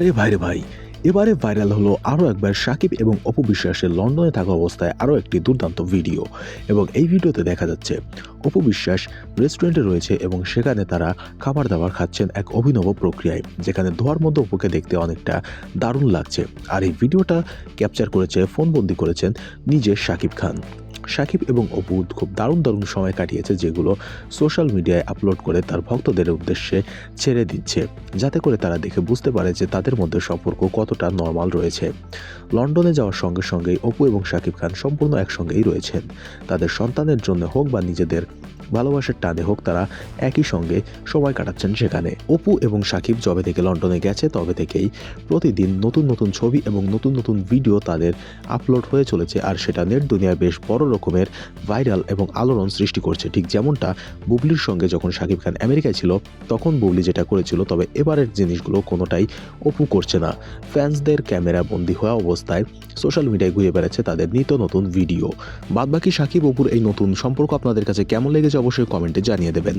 আরে ভাইরে ভাই, এবারে ভাইরাল হলো আরও একবার সাকিব এবং অপু বিশ্বাসের লন্ডনে থাকা অবস্থায় আরও একটি দুর্দান্ত ভিডিও। এবং এই ভিডিওতে দেখা যাচ্ছে অপু বিশ্বাস রেস্টুরেন্টে রয়েছে এবং সেখানে তারা খাবার দাবার খাচ্ছেন এক অভিনব প্রক্রিয়ায়, যেখানে ধোয়ার মধ্যে অপুকে দেখতে অনেকটা দারুণ লাগছে। আর এই ভিডিওটা ক্যাপচার করেছে, ফোনবন্দি করেছেন নিজে সাকিব খান। সাকিব এবং অপু খুব দারুণ দারুণ সময় কাটিয়েছে, যেগুলো সোশ্যাল মিডিয়ায় আপলোড করে তার ভক্তদের উদ্দেশ্যে ছেড়ে দিচ্ছে, যাতে করে তারা দেখে বুঝতে পারে যে তাদের মধ্যে সম্পর্ক কতটা নর্মাল রয়েছে। লন্ডনে যাওয়ার সঙ্গে সঙ্গেই অপু এবং শাকিব খান সম্পূর্ণ একসঙ্গেই রয়েছেন। তাদের সন্তানের জন্য হোক বা নিজেদের ভালোবাসার টানে হোক তারা একই সঙ্গে সময় কাটাচ্ছেন সেখানে। অপু এবং সাকিব যবে থেকে লন্ডনে গেছে, তবে থেকেই প্রতিদিন নতুন নতুন ছবি এবং নতুন নতুন ভিডিও তাদের আপলোড হয়ে চলেছে আর সেটা নেট দুনিয়ায় বেশ বড় রকমের ভাইরাল এবং আলোড়ন সৃষ্টি করছে। ঠিক যেমনটা বুবলির সঙ্গে যখন শাকিব খান আমেরিকায় ছিল, তখন বুবলি যেটা করেছিল, তবে এবারের জিনিসগুলো কোনোটাই অপু করছে না। ফ্যান্সদের ক্যামেরা বন্দী হওয়া অবস্থায় সোশ্যাল মিডিয়ায় ঘুরে বেড়াচ্ছে তাদের নিত্য নতুন ভিডিও। বাদবাকি সাকিব, অপুর এই নতুন সম্পর্ক আপনাদের কাছে কেমন লেগেছে অবশ্যই কমেন্টে জানিয়ে দেবেন।